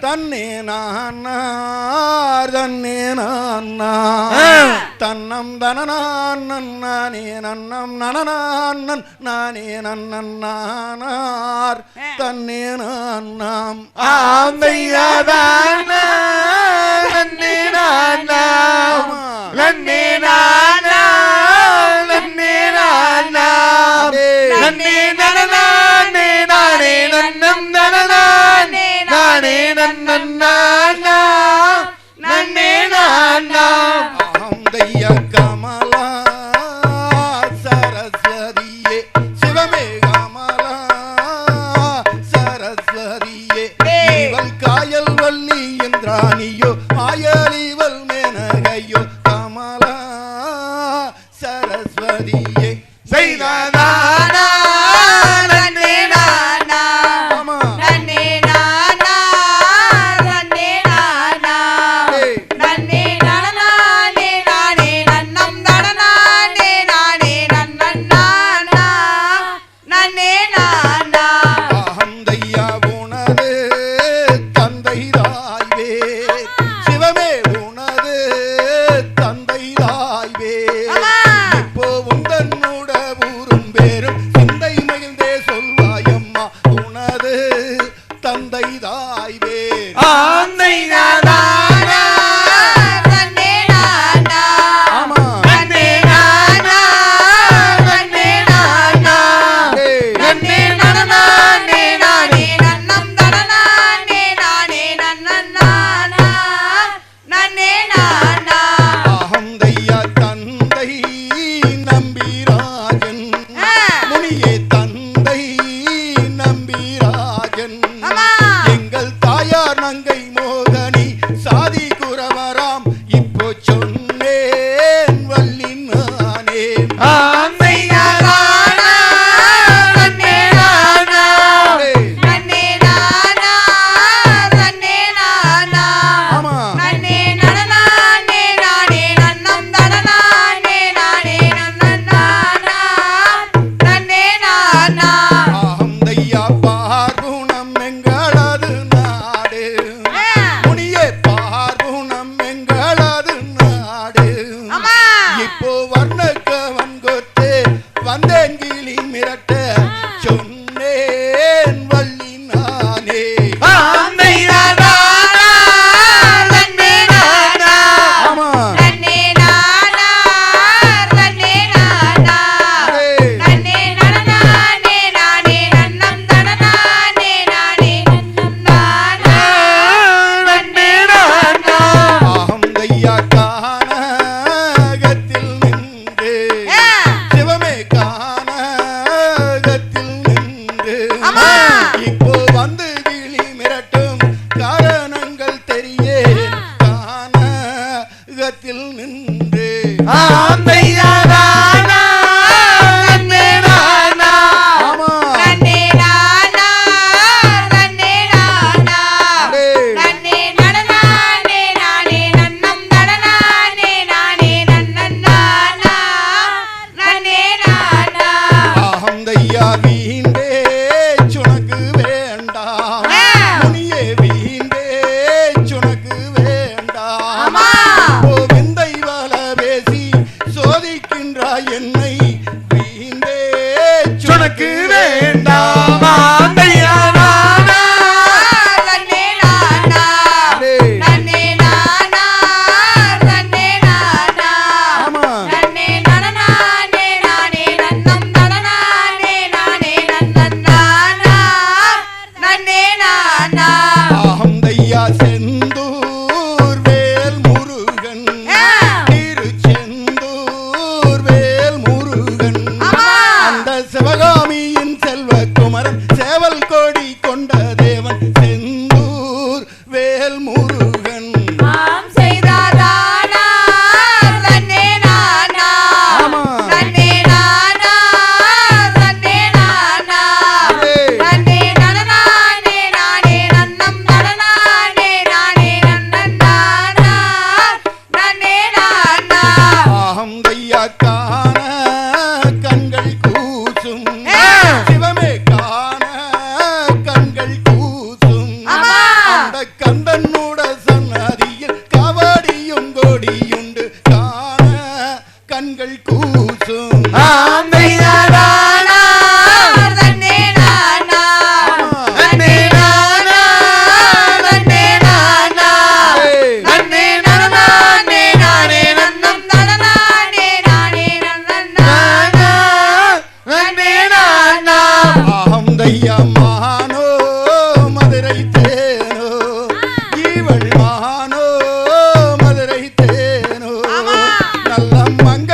தன்னே நான்னார் தன்னே நான்னா தன்னம் தனநான் நானே நன்னம் நனநான் நானே நன்னார் தன்னே நான்னாம் ஆந்தையாதான நன்னே நான்னா நன்னே நானா ஆந்தையாரா என்னை வீந்தே சுனக்கு வேண் கத்தா మహానో మదరైతేనో ఈవళి మహానో మదరైతేనో నల్లమ్మంగ